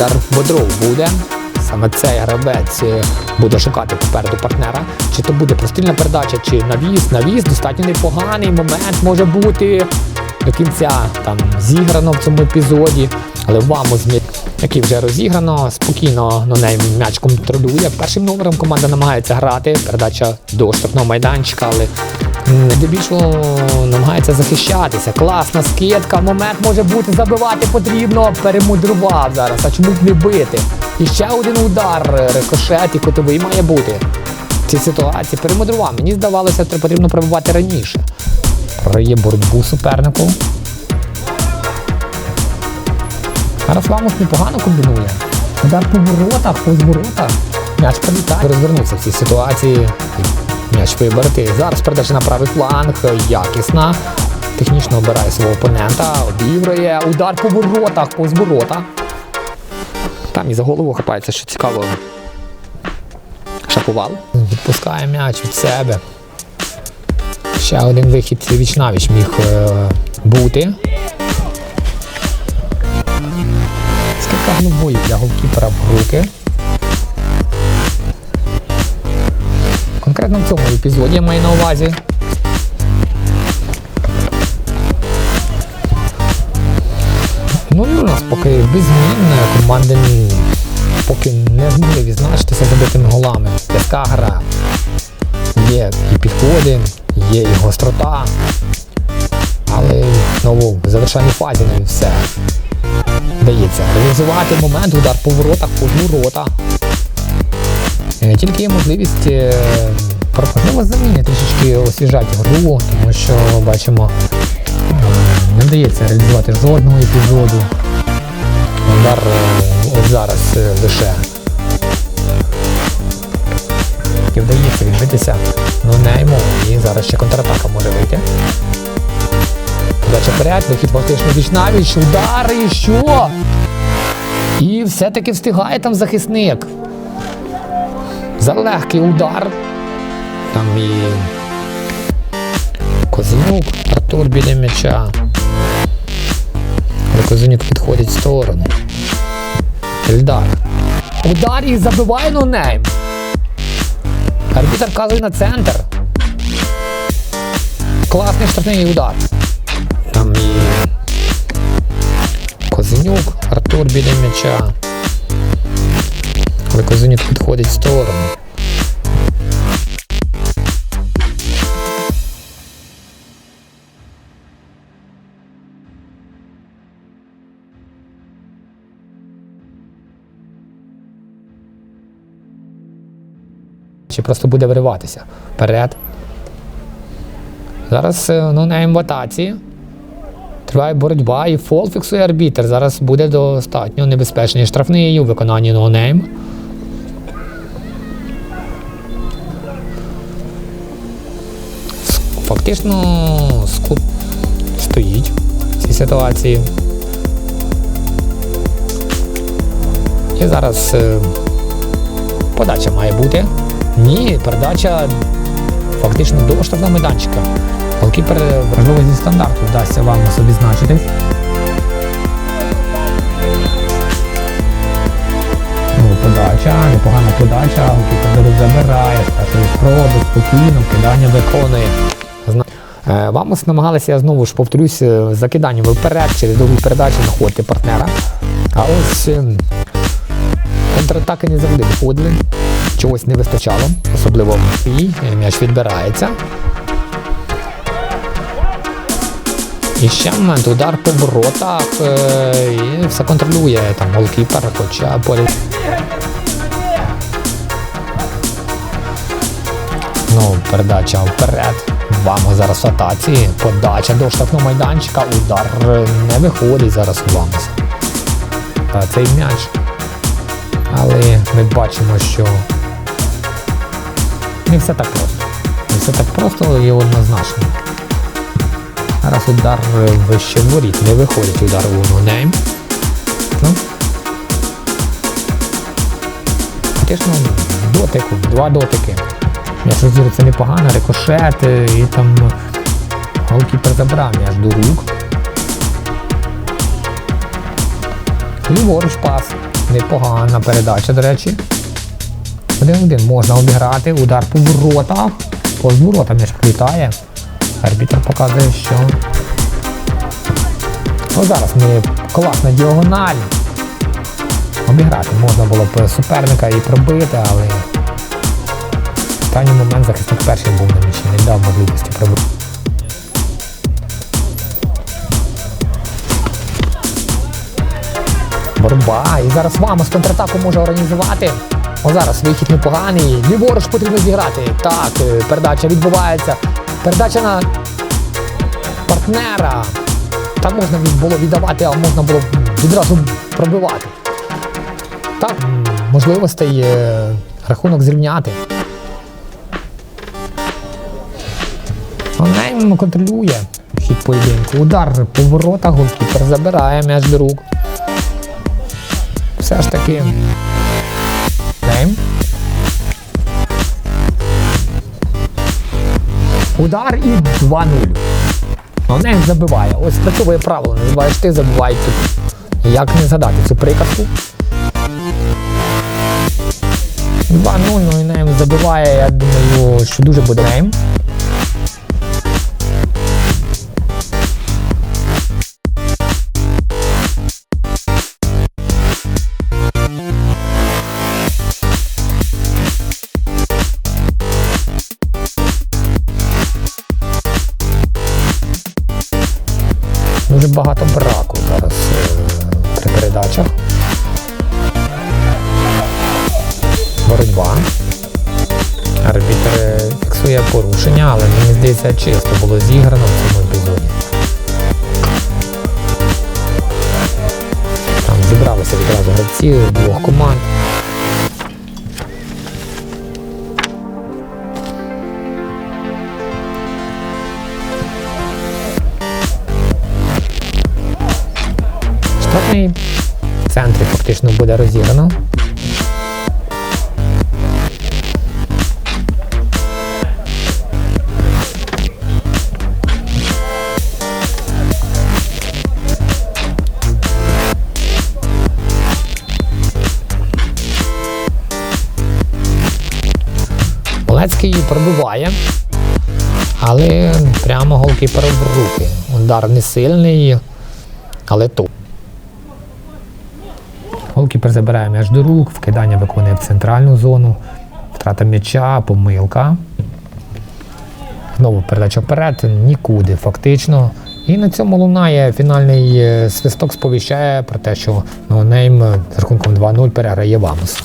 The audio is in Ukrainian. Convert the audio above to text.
Олександр Бодров буде. Саме цей гравець е, буде шукати попереду партнера. Чи то буде прострільна передача, чи навіс. Навіс достатньо непоганий момент може бути до кінця там зіграно в цьому епізоді. Але ваму змі, який вже розіграно, спокійно на неї м'яч контролює. Першим номером команда намагається грати. Передача до штрафного майданчика, але здебільшого намагається захищатися. Класна скидка, момент може бути, забивати потрібно. Перемудрував зараз. А чому б не бити? І ще один удар, рикошет і котовий має бути. В цій ситуації перемудрував. Мені здавалося, що потрібно пробувати раніше. Програє боротьбу супернику. Зараз Ламус непогано комбінує. Удар по воротах, по воротах. М'яч пролітає. Розвернувся в цій ситуації. М'яч вибрати. Зараз передача на правий фланг. Якісна. Технічно обирає свого опонента. Обігрує. Удар по воротах, по ворота. Там і за голову хапається, що цікаво. Шапувал. Відпускає м'яч від себе. Ще один вихід віч навіч міг е, бути. Скільки глибої для голкіпера в руки. Конкретно в цьому епізоді я маю на увазі. Ну і у нас поки без змін команди поки не змогли відзначитися забитими голами. Яка гра. Є і підходи, є і гострота. Але знову в завершальній фазі не все вдається. Реалізувати момент, удар по воротах, по ворота. Е, Тільки є можливість е, заміни трішечки освіжати гру, тому що бачимо, е, не вдається реалізувати жодного епізоду. Удар от зараз лише і вдається відбитися ну нейму і зараз ще контратака може вийти. Подача вперед, вихід фактично віч навіч, удар і що? І все-таки встигає там захисник. За легкий удар. Там і Козинюк, Артур біля м'яча. Але Козинюк підходить в сторону. Ельдар. Удар і забиває нонейм. Арбітер вказує на центр. Класний штрафний удар. Там і Козенюк, Артур біля м'яча. Але Козенюк підходить в сторону. Чи просто буде вириватися вперед. Зараз е, ну, на емватації. Триває боротьба і фол фіксує арбітер. Зараз буде достатньо небезпечний штрафний у виконанні ноунейм. С- Фактично скуп стоїть в цій ситуації. І зараз е, подача має бути. Ні, передача фактично до штрафного майданчика. Голкіпер, е, можливо, зі стандарту вдасться вам собі значитись. Ну, подача, непогана подача, голкіпер забирає, першої спроби, спокійно, кидання виконує. Е, намагалися, я знову ж повторюсь, е, закиданням вперед через довгі передачі знаходити партнера. А ось е, контратаки не завжди виходили, чогось не вистачало, особливо і м'яч відбирається. І ще момент, удар по воротах е, і все контролює там голкіпер, хоча поряд. Ну, передача вперед. Вамо зараз в атаці. Подача до штрафного майданчика. Удар не виходить зараз у Вамоса. Та цей м'яч. Але ми бачимо, що не все так просто. Не все так просто і однозначно. Зараз удар вище воріт. Не виходить удар у нонейм. Ну. Фактично дотику, два дотики. М'яч розіриться непогано, рикошет е, і там голкіпер забрав м'яч до рук. Ліворуч пас. Непогана передача, до речі. Один-один можна обіграти. Удар по воротах. По воротам м'яч прилітає. Арбітр показує, що. Ну, зараз ми класна діагональ. Обіграти можна було б суперника і пробити, але останній момент захисник перший був на м'ячі, не дав можливості пробити. Боротьба. І зараз Вамос контратаку може організувати. О, зараз вихід непоганий. Ліворуч потрібно зіграти. Так, е, передача відбувається. Передача на партнера. Там можна було віддавати, а можна було відразу пробивати. Так, можливостей е, рахунок зрівняти. Нейм контролює хід поєдинку. Удар по воротах, голкіпер забирає м'яч до рук. Все ж таки. Нейм. Удар і 2-0. Ну, Нейм забиває. Ось спрацьовує правило. Називаєш ти забивай тут. Як не згадати цю приказку? 2-0, ну і Нейм забиває, я думаю, що дуже буде Нейм. Дуже багато браку зараз е, при передачах. Боротьба. Арбітр е, фіксує порушення, але мені здається, чисто було зіграно в цьому епізоді. Там зібралися відразу гравці двох команд. Штрафний в центрі фактично буде розіграно. Олецький пробиває, але прямо голкіпер в руки. Удар не сильний, але то. Голкіпер забирає м'яч до рук, вкидання виконує в центральну зону, втрата м'яча, помилка. Знову передача вперед, нікуди фактично. І на цьому лунає фінальний е, свисток, сповіщає про те, що ноунейм з рахунком 2-0 переграє Вамос.